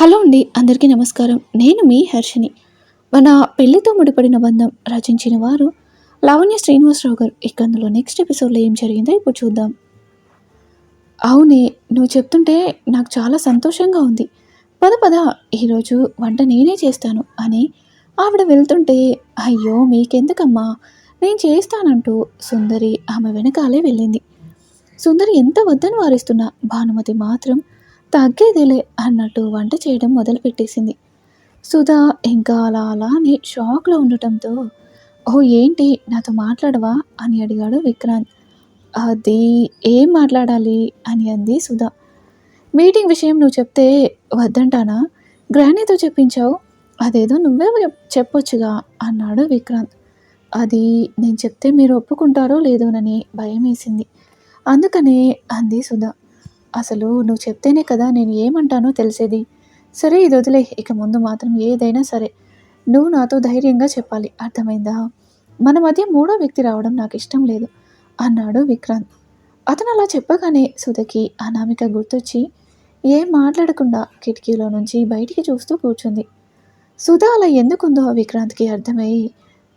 Hello అండి అందరికీ నమస్కారం. నేను మీ హర్షిని మన పెళ్ళితో ముడిపడిన బంధం రచించిన వారు లావణ్య శ్రీనివాసరావు గారు. ఇక అందులో నెక్స్ట్ ఎపిసోడ్లో ఏం జరిగిందో ఇప్పుడు చూద్దాం. అవునే నువ్వు చెప్తుంటే నాకు చాలా సంతోషంగా ఉంది. పద పద ఈరోజు వంట నేనే చేస్తాను అని ఆవిడ వెళ్తుంటే అయ్యో మీకెందుకమ్మా? నేను చేస్తానంటూ సుందరి ఆమె వెనకాలే వెళ్ళింది. సుందరి ఎంత వద్దని వారిస్తున్నా భానుమతి మాత్రం తగ్గేదిలే అన్నట్టు వంట చేయడం మొదలుపెట్టేసింది. సుధా ఇంకా అలా అలానే షాక్లో ఉండటంతో ఓ ఏంటి? నాతో మాట్లాడవా? అని అడిగాడు విక్రాంత్. అది ఏం మాట్లాడాలి? అని అంది సుధా. మీటింగ్ విషయం నువ్వు చెప్తే వద్దంటానా? గ్రానీతో చెప్పించావు. అదేదో నువ్వే చెప్పొచ్చుగా అన్నాడు విక్రాంత్. అది నేను చెప్తే మీరు ఒప్పుకుంటారో లేదోనని భయం వేసింది అందుకనే అంది సుధా. అసలు నువ్వు చెప్తేనే కదా నేను ఏమంటానో తెలిసేది. సరే ఇది వదిలే. ఇక ముందు మాత్రం ఏదైనా సరే. నువ్వు నాతో ధైర్యంగా చెప్పాలి. అర్థమైందా? మన మధ్య మూడో వ్యక్తి రావడం నాకు ఇష్టం లేదు అన్నాడు విక్రాంత్. అతను అలా చెప్పగానే సుధకి అనామిక గుర్తొచ్చి ఏం మాట్లాడకుండా కిటికీలో నుంచి బయటికి చూస్తూ కూర్చుంది. సుధ అలా ఎందుకుందో ఆ విక్రాంత్కి అర్థమయ్యి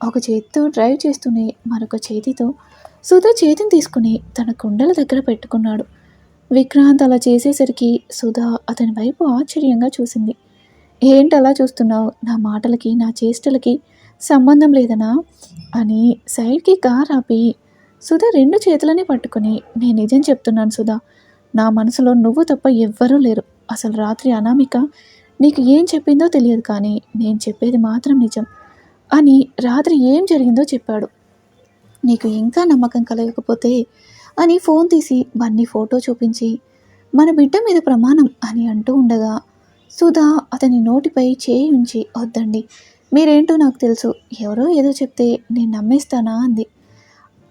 ఒక చేతితో డ్రైవ్ చేస్తూనే మరొక చేతితో సుధ చేతిని తీసుకుని తన కుండల దగ్గర పెట్టుకున్నాడు. విక్రాంత్ అలా చేసేసరికి సుధా అతని వైపు ఆశ్చర్యంగా చూసింది. ఏంటి అలా చూస్తున్నావు? నా మాటలకి నా చేష్టలకి సంబంధం లేదనా? అని సైడ్కి కార్ ఆపి సుధా రెండు చేతులని పట్టుకుని నేను నిజం చెప్తున్నాను సుధా. నా మనసులో నువ్వు తప్ప ఎవ్వరూ లేరు. అసలు రాత్రి అనామిక నీకు ఏం చెప్పిందో తెలియదు కానీ నేను చెప్పేది మాత్రం నిజం అని రాత్రి ఏం జరిగిందో చెప్పాడు. నీకు ఇంకా నమ్మకం కలగకపోతే అని ఫోన్ తీసి బన్నీ ఫోటో చూపించి మన బిడ్డ మీద ప్రమాణం అని అంటూ ఉండగా సుధా అతని నోటిపై చేయి ఉంచి వద్దండి. మీరేంటో నాకు తెలుసు. ఎవరో ఏదో చెప్తే నేను నమ్మేస్తానా అంది.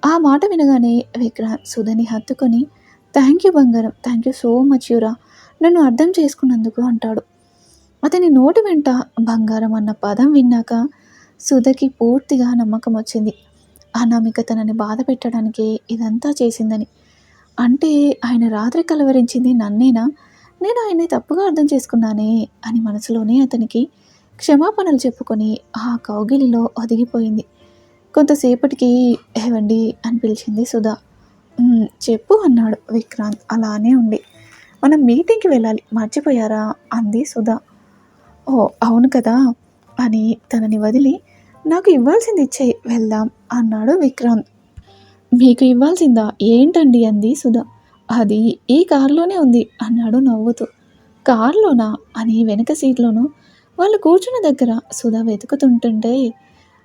ఆ మాట వినగానే విక్రాంత్ సుధని హత్తుకొని థ్యాంక్ యూ బంగారం. థ్యాంక్ యూ సో మచ్ యూరా నన్ను అర్థం చేసుకున్నందుకు అంటాడు. అతని నోటి వెంట బంగారం అన్న పదం విన్నాక సుధకి పూర్తిగా నమ్మకం వచ్చింది అనామిక తనని బాధ పెట్టడానికే ఇదంతా చేసిందని. అంటే ఆయన రాత్రి కలవరించింది నన్నేనా? నేను ఆయన్ని తప్పుగా అర్థం చేసుకున్నానే అని మనసులోనే అతనికి క్షమాపణలు చెప్పుకొని ఆ కౌగిలిలో ఒదిగిపోయింది కొంతసేపటికి ఏవండి అని పిలిచింది సుధా. చెప్పు అన్నాడు విక్రాంత్. అలానే ఉండి. మనం మీటింగ్కి వెళ్ళాలి. మర్చిపోయారా? అంది సుధా. ఓ అవును కదా అని తనని వదిలి నాకు ఇవ్వాల్సింది ఇచ్చేయి వెళ్దాం అన్నాడు విక్రాంత్ మీకు ఇవ్వాల్సిందా? ఏంటండి అంది సుధా. అది ఈ కారులోనే ఉంది అన్నాడు నవ్వుతూ. కారులోనా? అని వెనక సీట్లోనూ. వాళ్ళు కూర్చున్న దగ్గర సుధా వెతుకుతుంటుంటే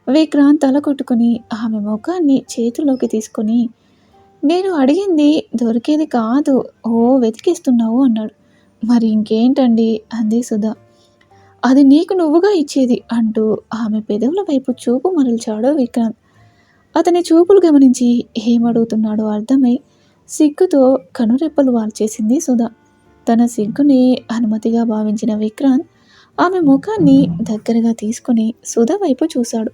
విక్రాంత్ తల కొట్టుకుని ఆమె ముఖాన్ని చేతిలోకి తీసుకొని నేను అడిగింది దొరికేది కాదు ఓ వెతికిస్తున్నావు అన్నాడు. మరి ఇంకేంటండి? అంది సుధా. అది నీకు నువ్వుగా ఇచ్చేది అంటూ ఆమె పెదవుల వైపు చూపు మరల్చాడు విక్రాంత్. అతని చూపులు గమనించి ఏమడుగుతున్నాడో అర్థమై సిగ్గుతో కనురెప్పలు వాల్చేసింది సుధా. తన సిగ్గుని అనుమతిగా భావించిన విక్రాంత్ ఆమె ముఖాన్ని దగ్గరగా తీసుకుని సుధా వైపు చూశాడు.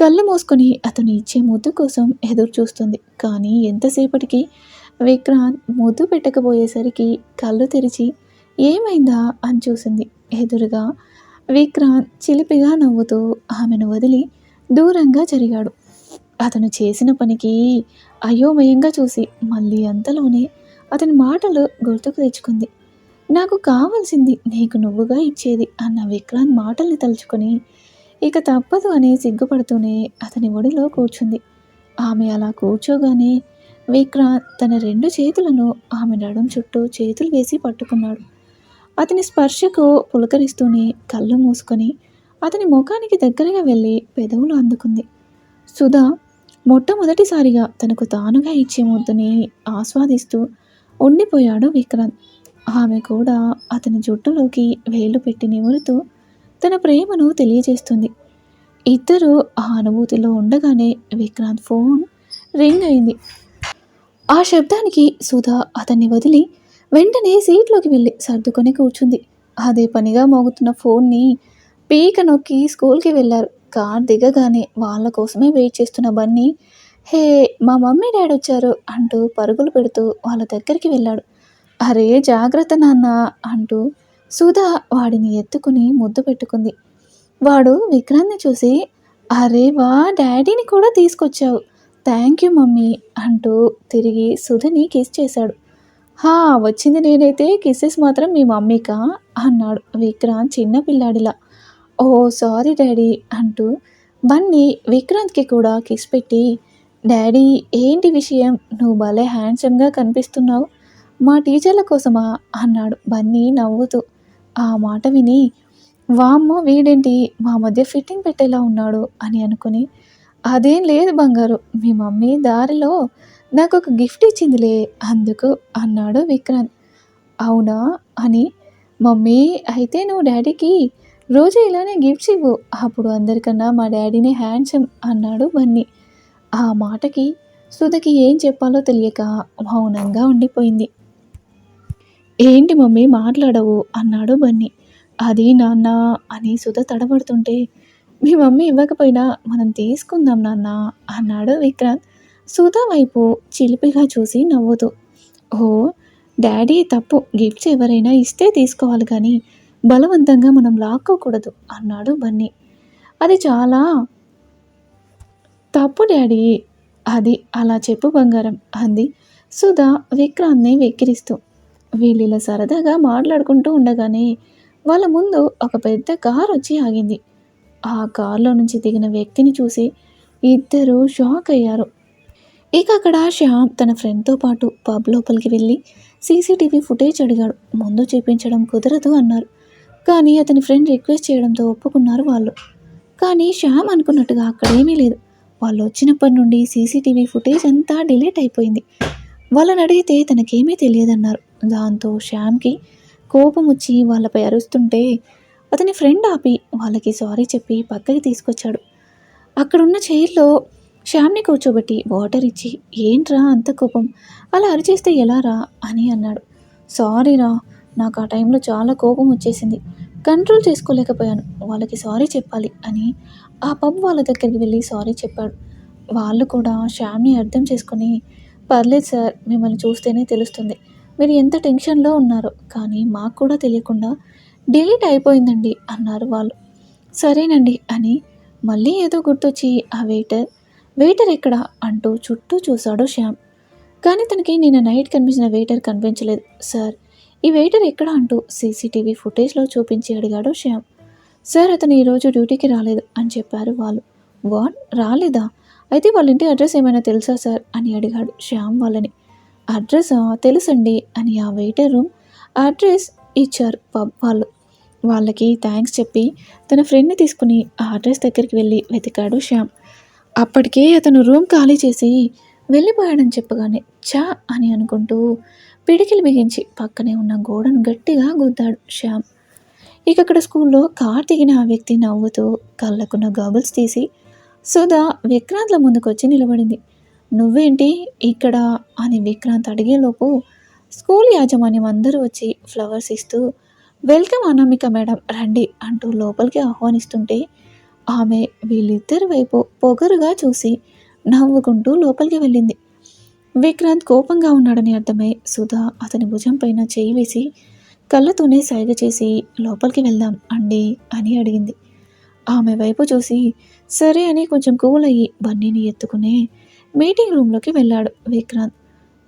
కళ్ళు మూసుకొని అతను ఇచ్చే ముద్దు కోసం ఎదురు చూస్తుంది. కానీ ఎంతసేపటికి విక్రాంత్ ముద్దు పెట్టకపోయేసరికి కళ్ళు తెరిచి ఏమైందా అని చూసింది. ఎదురుగా విక్రాంత్ చిలిపిగా నవ్వుతూ ఆమెను వదిలి దూరంగా జరిగాడు. అతను చేసిన పనికి అయోమయంగా చూసి మళ్ళీ అంతలోనే అతని మాటలు గుర్తుకు తెచ్చుకుంది. నాకు కావాల్సింది నీకు నువ్వుగా ఇచ్చేది అన్న విక్రాంత్ మాటల్ని తలుచుకొని ఇక తప్పదు అని సిగ్గుపడుతూనే అతని ఒడిలో కూర్చుంది. ఆమె అలా కూర్చోగానే విక్రాంత్ తన రెండు చేతులను ఆమె నడుం చుట్టూ చేతులు వేసి పట్టుకున్నాడు. అతని స్పర్శకు పులకరిస్తూనే కళ్ళు మూసుకొని అతని ముఖానికి దగ్గరగా వెళ్ళి పెదవులు అందుకుంది. సుధా మొట్టమొదటిసారిగా తనకు తానుగా ఇచ్చే ముద్దని ఆస్వాదిస్తూ ఉండిపోయాడు విక్రాంత్ ఆమె కూడా అతని జుట్టులోకి వేలు పెట్టి నిమురుతూ తన ప్రేమను తెలియజేస్తుంది. ఇద్దరు ఆ అనుభూతిలో ఉండగానే విక్రాంత్ ఫోన్ రింగ్ అయింది. ఆ శబ్దానికి సుధా అతన్ని వదిలి వెంటనే సీట్లోకి వెళ్ళి సర్దుకొని కూర్చుంది. అదే పనిగా మోగుతున్న ఫోన్ని పీక నొక్కి స్కూల్కి వెళ్ళారు. కార్ దిగగానే వాళ్ళ కోసమే వెయిట్ చేస్తున్న బన్నీ హే మా మమ్మీ డాడీ వచ్చారు అంటూ పరుగులు పెడుతూ వాళ్ళ దగ్గరికి వెళ్ళాడు. అరే జాగ్రత్త నాన్న అంటూ సుధా వాడిని ఎత్తుకుని ముద్దు పెట్టుకుంది. వాడు విక్రాంత్ని చూసి అరే వా డాడీని కూడా తీసుకొచ్చావు. థ్యాంక్ యూ మమ్మీ అంటూ తిరిగి సుధని కిస్ చేశాడు. హా వచ్చింది నేనైతే కిసెస్ మాత్రం మీ మమ్మీకా? అన్నాడు విక్రాంత్ చిన్న పిల్లాడిలా. ఓ సారీ డాడీ అంటూ బన్నీ విక్రాంత్కి కూడా కిస్ పెట్టి డాడీ ఏంటి విషయం? నువ్వు భలే హ్యాండ్సమ్గా కనిపిస్తున్నావు. మా టీచర్ల కోసమా? అన్నాడు బన్నీ నవ్వుతూ. ఆ మాట విని వామ్మో వీడేంటి? మా మధ్య ఫిట్టింగ్ పెట్టేలా ఉన్నాడు అని అనుకుని అదేం లేదు బంగారు మీ మమ్మీ దారిలో నాకు ఒక గిఫ్ట్ ఇచ్చిందిలే అందుకు అన్నాడు విక్రాంత్. అవునా అని. మమ్మీ అయితే నువ్వు డాడీకి రోజు ఇలానే గిఫ్ట్స్ ఇవ్వు అప్పుడు అందరికన్నా మా డాడీనే హ్యాండ్సమ్ అన్నాడు బన్నీ. ఆ మాటకి సుధకి ఏం చెప్పాలో తెలియక మౌనంగా ఉండిపోయింది. ఏంటి మమ్మీ మాట్లాడవు అన్నాడు బన్నీ. అది నాన్న అని సుధ తడబడుతుంటే మీ మమ్మీ ఇవ్వకపోయినా మనం తీసుకుందాం నాన్న అన్నాడు విక్రాంత్. సుధా వైపు చిలిపిగా చూసి నవ్వుతూ ఓ డాడీ తప్పు గిఫ్ట్స్ ఎవరైనా ఇస్తే తీసుకోవాలి కానీ బలవంతంగా మనం లాక్కోకూడదు అన్నాడు బన్నీ. అది చాలా తప్పు డాడీ అది అలా చెప్పు బంగారం అంది సుధా విక్రాంత్ని వెక్కిరిస్తూ. వీళ్ళిలా సరదాగా మాట్లాడుకుంటూ ఉండగానే వాళ్ళ ముందు ఒక పెద్ద కార్ వచ్చి ఆగింది. ఆ కారులో నుంచి దిగిన వ్యక్తిని చూసి ఇద్దరు షాక్ అయ్యారు. ఇక అక్కడ శ్యామ్ తన ఫ్రెండ్తో పాటు పబ్ లోపలికి వెళ్ళి సీసీటీవీ ఫుటేజ్ అడిగాడు. ముందు చూపించడం కుదరదు అన్నారు. కానీ అతని ఫ్రెండ్ రిక్వెస్ట్ చేయడంతో ఒప్పుకున్నారు వాళ్ళు. కానీ శ్యామ్ అనుకున్నట్టుగా అక్కడేమీ లేదు. వాళ్ళు వచ్చినప్పటి నుండి సీసీటీవీ ఫుటేజ్ అంతా డిలీట్ అయిపోయింది. వాళ్ళని అడిగితే తనకేమీ తెలియదన్నారు. దాంతో శ్యామ్కి కోపం వచ్చి వాళ్ళపై అరుస్తుంటే అతని ఫ్రెండ్ ఆపి వాళ్ళకి సారీ చెప్పి పక్కకి తీసుకొచ్చాడు. అక్కడున్న చైర్లో శ్యామ్ని కూర్చోబెట్టి వాటర్ ఇచ్చి ఏంట్రా అంత కోపం? అలా అరిచేస్తే ఎలా రా? అని అన్నాడు. సారీ రా నాకు ఆ టైంలో చాలా కోపం వచ్చేసింది. కంట్రోల్ చేసుకోలేకపోయాను. వాళ్ళకి సారీ చెప్పాలి అని ఆ పబ్ వాళ్ళ దగ్గరికి వెళ్ళి సారీ చెప్పాడు. వాళ్ళు కూడా శ్యామ్ని అర్థం చేసుకుని పర్లేదు సార్ మిమ్మల్ని చూస్తేనే తెలుస్తుంది. మీరు ఎంత టెన్షన్లో ఉన్నారో కానీ మాకు కూడా తెలియకుండా డిలీట్ అయిపోయిందండి అన్నారు వాళ్ళు. సరేనండి అని మళ్ళీ ఏదో గుర్తొచ్చి ఆ వెయిటర్ వెయిటర్ ఎక్కడ అంటూ చుట్టూ చూశాడు శ్యామ్. కానీ తనకి నిన్న నైట్ కనిపించిన వెయిటర్ కనిపించలేదు. సార్ ఈ వెయిటర్ ఎక్కడ అంటూ సీసీటీవీ ఫుటేజ్లో చూపించి అడిగాడు శ్యామ్. సార్ అతను ఈరోజు డ్యూటీకి రాలేదు అని చెప్పారు వాళ్ళు. వాట్ రాలేదా? అయితే వాళ్ళ ఇంటి అడ్రస్ ఏమైనా తెలుసా సార్? అని అడిగాడు శ్యామ్ వాళ్ళని. అడ్రస్? తెలుసండి అని ఆ వెయిటర్ రూమ్ అడ్రస్ ఇచ్చారు పబ్ వాళ్ళు. వాళ్ళకి థ్యాంక్స్ చెప్పి తన ఫ్రెండ్ని తీసుకుని ఆ అడ్రస్ దగ్గరికి వెళ్ళి వెతికాడు శ్యామ్. అప్పటికే అతను రూమ్ ఖాళీ చేసి వెళ్ళిపోయాడని చెప్పగానే చా అని అనుకుంటూ పిడికిలు బిగించి పక్కనే ఉన్న గోడను గట్టిగా గుద్దాడు శ్యామ్. ఇక అక్కడ స్కూల్లో కార్ దిగిన ఆ వ్యక్తి నవ్వుతూ కళ్ళకున్న గాగుల్స్ తీసి సుధా విక్రాంత్ల ముందుకొచ్చి నిలబడింది. నువ్వేంటి ఇక్కడ? అని విక్రాంత్ అడిగేలోపు స్కూల్ యాజమాన్యం అందరూ వచ్చి ఫ్లవర్స్ ఇస్తూ వెల్కమ్ అనామిక మేడం రండి అంటూ లోపలికి ఆహ్వానిస్తుంటే ఆమె వీళ్ళిద్దరి వైపు పొగరుగా చూసి నవ్వుకుంటూ లోపలికి వెళ్ళింది. విక్రాంత్ కోపంగా ఉన్నాడని అర్థమై సుధా అతని భుజం పైన చేయి వేసి కళ్ళతోనే సైగ చేసి లోపలికి వెళ్దాం అండి అని అడిగింది. ఆమె వైపు చూసి సరే అని కొంచెం కూల్ అయ్యి బన్నీని ఎత్తుకునే మీటింగ్ రూమ్లోకి వెళ్ళాడు విక్రాంత్.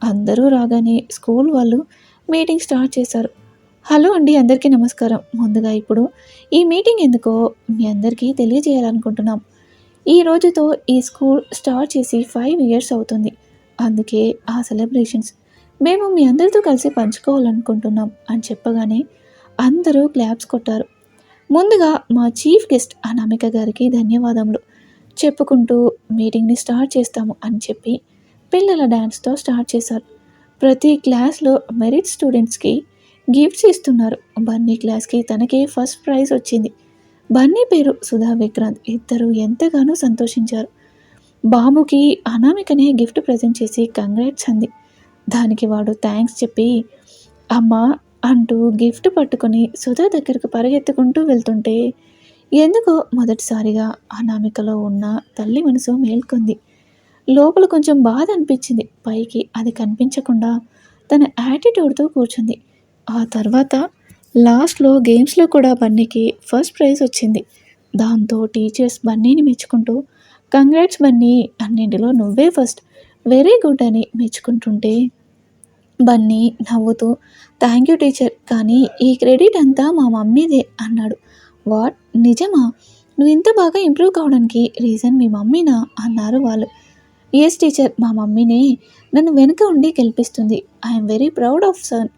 అందరూ రాగానే స్కూల్ వాళ్ళు మీటింగ్ స్టార్ట్ చేశారు. హలో అండి అందరికీ నమస్కారం. ముందుగా ఇప్పుడు ఈ మీటింగ్ ఎందుకో మీ అందరికీ తెలియజేయాలనుకుంటున్నాం. ఈ రోజుతో ఈ స్కూల్ స్టార్ట్ చేసి ఫైవ్ ఇయర్స్ అవుతుంది. అందుకే ఆ సెలబ్రేషన్స్ మేము మీ అందరితో కలిసి పంచుకోవాలనుకుంటున్నాం అని చెప్పగానే అందరూ క్లాప్స్ కొట్టారు. ముందుగా మా చీఫ్ గెస్ట్ అనామిక గారికి ధన్యవాదములు. చెప్పుకుంటూ మీటింగ్ని స్టార్ట్ చేస్తాము అని చెప్పి పిల్లల డ్యాన్స్తో స్టార్ట్ చేశారు. ప్రతి క్లాస్లో మెరిట్ స్టూడెంట్స్కి గిఫ్ట్స్ ఇస్తున్నారు. బన్నీ క్లాస్కి తనకే ఫస్ట్ ప్రైజ్ వచ్చింది. బన్నీ పేరు సుధా విక్రాంత్. ఇద్దరు ఎంతగానో సంతోషించారు. బాబుకి అనామికనే గిఫ్ట్ ప్రజెంట్ చేసి కంగ్రాట్స్ అంది. దానికి వాడు థ్యాంక్స్ చెప్పి అమ్మా అంటూ గిఫ్ట్ పట్టుకొని సుధా దగ్గరకు పరిగెత్తుకుంటూ వెళ్తుంటే ఎందుకో మొదటిసారిగా అనామికలో ఉన్న తల్లి మనసు మేల్కొంది. లోపల కొంచెం బాధ అనిపించింది. పైకి అది కనిపించకుండా తన యాటిట్యూడ్తో కూర్చుంది. ఆ తర్వాత లాస్ట్లో గేమ్స్లో కూడా బన్నీకి ఫస్ట్ ప్రైజ్ వచ్చింది. దాంతో టీచర్స్ బన్నీని మెచ్చుకుంటూ కంగ్రాట్స్ బన్నీ అన్నింటిలో నువ్వే ఫస్ట్. వెరీ గుడ్ అని మెచ్చుకుంటుంటే బన్నీ నవ్వుతూ థ్యాంక్ యూ టీచర్ కానీ ఈ క్రెడిట్ అంతా మా మమ్మీదే అన్నాడు. వాట్? నిజమా? నువ్వు ఇంత బాగా ఇంప్రూవ్ కావడానికి రీజన్ మీ మమ్మీనా? అన్నారు వాళ్ళు. ఎస్ టీచర్ మా మమ్మీనే. నన్ను వెనుక ఉండి గెలిపిస్తుంది. I'm very proud of son.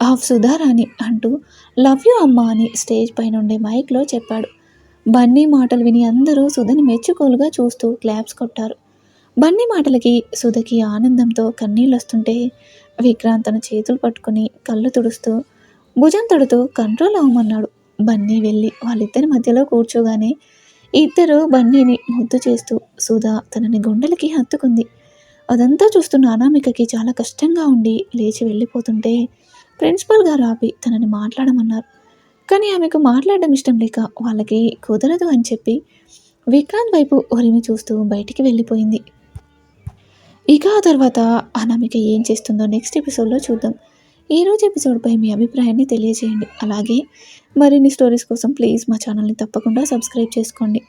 Of Sudharani అంటూ లవ్ యూ అమ్మా అని స్టేజ్ పైన ఉండే మైక్లో చెప్పాడు. బన్నీ మాటలు విని అందరూ సుధని మెచ్చుకోలుగా చూస్తూ క్లాప్స్ కొట్టారు. బన్నీ మాటలకి సుధకి ఆనందంతో కన్నీళ్ళు వస్తుంటే విక్రాంత్ తన చేతులు పట్టుకుని కళ్ళు తుడుస్తూ భుజం తడుతూ కంట్రోల్ అవ్వమన్నాడు. బన్నీ వెళ్ళి వాళ్ళిద్దరి మధ్యలో కూర్చోగానే ఇద్దరు బన్నీని ముద్దు చేస్తూ సుధా తనని గుండెలకి హత్తుకుంది. అదంతా చూస్తున్న అనామికకి చాలా కష్టంగా ఉండి లేచి వెళ్ళిపోతుంటే ప్రిన్సిపల్ గారు ఆపి తనని మాట్లాడమన్నారు. కానీ ఆమెకు మాట్లాడడం ఇష్టం లేక వాళ్ళకి కుదరదు అని చెప్పి విక్రాంత్ వైపు ఒరిమి చూస్తూ బయటికి వెళ్ళిపోయింది. ఇక ఆ తర్వాత అనామిక ఏం చేస్తుందో నెక్స్ట్ ఎపిసోడ్లో చూద్దాం. ఈ రోజు ఎపిసోడ్పై మీ అభిప్రాయాన్ని తెలియజేయండి. అలాగే మరిన్ని స్టోరీస్ కోసం ప్లీజ్ మా ఛానల్ని తప్పకుండా సబ్స్క్రైబ్ చేసుకోండి.